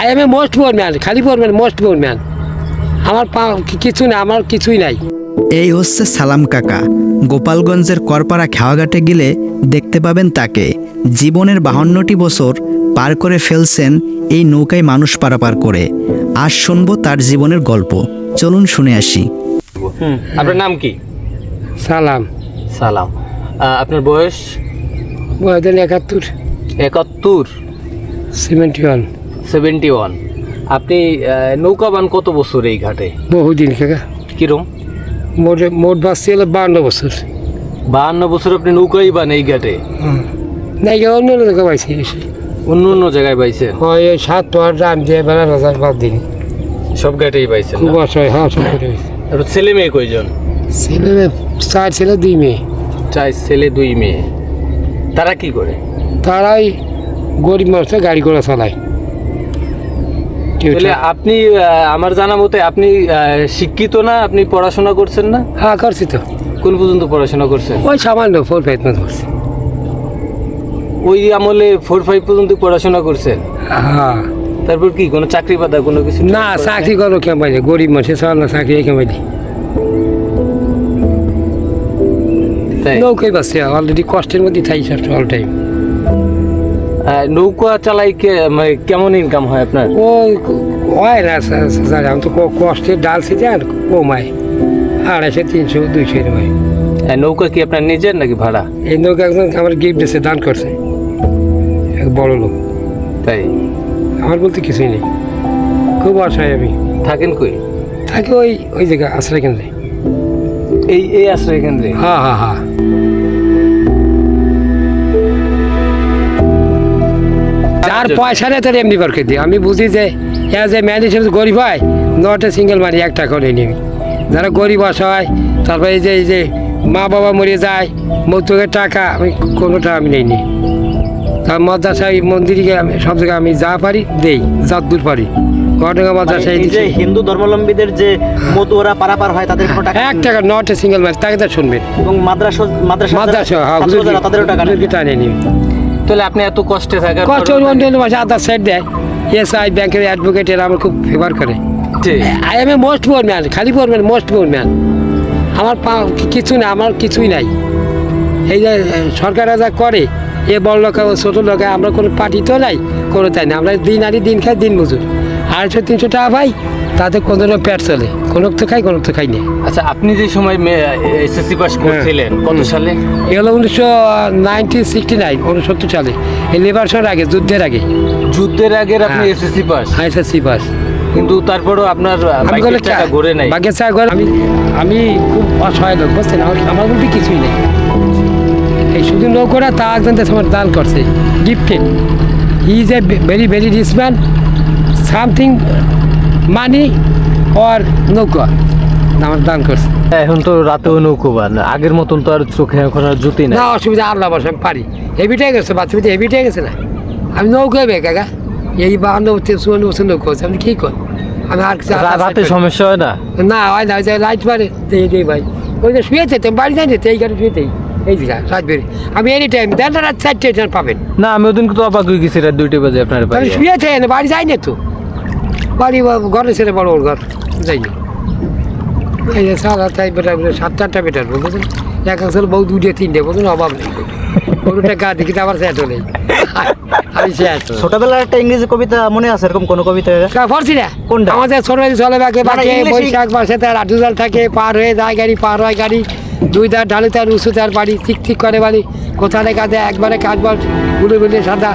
I am a most poor man খালি poor man most poor man আমার পা- কিছু না আমার কিছুই নাই। এই হচ্ছে সালাম কাকা। গোপালগঞ্জের করপাড়া খেওয়াঘাটে গেলে দেখতে পাবেন তাকে। জীবনের বাহান্নটি বছর পার করে ফেলছেন এই নৌকায় মানুষ পারাপার করে। আজ শুনব তার জীবনের গল্প। চলুন শুনে আসি। আপনার নাম কি? সালাম। সালাম। আপনার বয়স? বয়দেন একাত্তর। একাত্তর? সেভেন্টি ওয়ান সেভেন্টি ওয়ান আপনি নৌকা বান কত বছর এই ঘাটে? বহুদিন কাকা। কিরম? মোট মোট বাঁচতে হলো বান্ন বছর। বাহান্ন বছর আপনি নৌকাই বান এই ঘাটে। না এই অন্য অন্য জায়গায় পাইছি অন্য অন্য জায়গায় পাইছেন হয় ওই সাত পাহাড় রান দিয়ে বেলা বাজার বাদ দিন। সব ঘাটেই পাইছেন খুব? অসহায় হ্যাঁ সব করে হয়েছে। ছেলে মেয়ে কয়জন? ছেলে মেয়ে, চার ছেলে দুই মেয়ে। চার ছেলে দুই মেয়ে। তারা কি করে? তারাই গরিব মানুষের গাড়ি ঘোড়া চালায়। তাহলে আপনি আমার জানা মতে আপনি শিক্ষিত না আপনি পড়াশোনা করছেন না? হ্যাঁ করছি তো। কোন পর্যন্ত পড়াশোনা করছেন? ওই সামান্য ফোর ফাইভ মতো করছি। ওই আমলে ফোর ফাইভ পর্যন্ত পড়াশোনা করছেন? হ্যাঁ। তারপর কি কোনো চাকরি পাতা কোনো কিছু না চাকরি করো কেমাইলে গরিব মানুষের চল না চাকরি কেমাইলে তাই? নৌকাই বাসছে অলরেডি কষ্টের মধ্যে থাকি সব অল টাইম নৌকা চালাই মানে কেমন ইনকাম হয় আপনার? ওই হয় না স্যার আমি তো ক- কষ্টের ডাল আর কমায় আড়াইশো তিনশো দুইশো এরকম। নৌকা কি আপনার নিজের নাকি ভাড়া? এই নৌকা একজন আমার গিফট দিয়েছে দান করছে। এক বড় লোক। তাই? আমার বলতে কিছুই নেই। খুব অসহায় আমি। থাকেন কই? থাকি ওই ওই জায়গায় আশ্রয় কেন্দ্রে। এই এই আশ্রয় কেন্দ্রে? হ্যাঁ হ্যাঁ হ্যাঁ। যার পয়সা নেই তার এমনি করে দিই আমি বুঝি যে অ্যাজ এ ম্যান হিসেবে গরিব হয় নট সিঙ্গেল মানি এক টাকা নিই আমি যারা গরিব অসহায় তারপরে এই যে এই যে মা বাবা মরে যায় মৌতুকের টাকা আমি কোনোটা আমি নেই নি তার মাদ্রাসায় মন্দিরে আমি সব জায়গায় আমি যা পারি দেই যত দূর পারি। ঘটনা মাদ্রাসায় মানে যে হিন্দু ধর্মাবলম্বীদের যে মতুয়ারা পারাপার হয় তাদের কোনো টাকা এক টাকা নট সিঙ্গেল মানি তাকে তো শুনবেন। এবং মাদ্রাসা মাদ্রাসা মাদ্রাসা হ্যাঁ যারা তাদেরও টাকা। টানে নিবি। তাহলে আপনি এত কষ্টে থাকেন কষ্ট পরেও অন্য মাসে আধার সাইড দেয়। এস আই ব্যাংকের অ্যাডভোকেট এরা আমার খুব ফেভার করে। I am a most poor man খালি poor man most poor man আমার পা- কিছু না আমার কিছুই নাই। এই যে সরকাররা যা করে এ বড় লোক ও ছোট লোক আমরা কোনো পার্টি তো নাই কোনো তাই না। আমরা দিন আনি দিন খাই দিন মজুর। আড়াইশো তিনশো টাকা পাই তাতে কোনো পেট চলে। কোনো তো খাই কোনো তো খাই না। আচ্ছা আপনি যে সময় এসএসসি পাস করছিলেন কত সালে? এগুলো উনিশশো নাইনটিন সিক্সটি নাইন উনসত্তর সালে। এই লিবারেশন আগে যুদ্ধের আগে। যুদ্ধের আগে আপনি হ্যাঁ। এসএসসি পাস আইএসএসসি পাস কিন্তু তারপরও আপনার বাইকের ঘুরে নাই। বাগের চা ঘরে আমি আমি খুব অসহায় লোক বুঝছেন? আমার আমার বলতে কিছুই নেই। এই শুধু নৌকোরা তা একজন দেশ আমার দান করছে। Gifted he is a very very rich man something money or নৌকা। আমার দান করছে। এখন তো রাতেও নৌকোবান আগের মতন তো আর চোখে এখন আর জুতি না অসুবিধা আল্লাহ বসে আমি পারি। হেভিটে গেছে বাচ্চা হেভিটে গেছে না। আমি নৌকা বে কাকা। এই বাহান্ন বছর চুয়ান্ন বছর নৌকা হচ্ছে আমি কি কর? আমি আর কিছু রাতে সমস্যা হয় না? না হয় না ওই যে লাইট মারে দেই দেই ভাই। ওই যে শুয়েছে তো বাড়ি যাই এই গাড়ি শুয়েতেই এই দিঘা রাত বেরি। আমি এনি টাইম দেন রাত চারটে পাবেন। না আমি ওদিন তো অবাক হয়ে গেছি রাত দুইটা বাজে আপনার বাড়ি। শুয়েছে বাড়ি যাই না তো। বাড়ি ঘরে ছেড়ে বড় ওর ঘর যাইনি এই যে সারা তাই বেটার সাত চারটা বেটার বুঝলেন এক আসলে বউ দুটো তিনটে বুঝলেন অভাব নেই। কোনোটা গা দেখি আবার সেট নেই আমি সেট ছোটবেলার একটা ইংরেজি কবিতা মনে আছে? এরকম কোন কবিতা? পড়ছি না। কোনটা? আমাদের ছোট চলে বাকে না, না, বাকে বৈশাখ মাসে তার আটুজাল থাকে পার হয়ে যায় গাড়ি পার হয় গাড়ি। দুই তার ঢালে তার উঁচু তার বাড়ি ঠিক ঠিক করে বাড়ি। কোথায় কাঁদে একবারে কাজবারগুলো গুলো সাদা।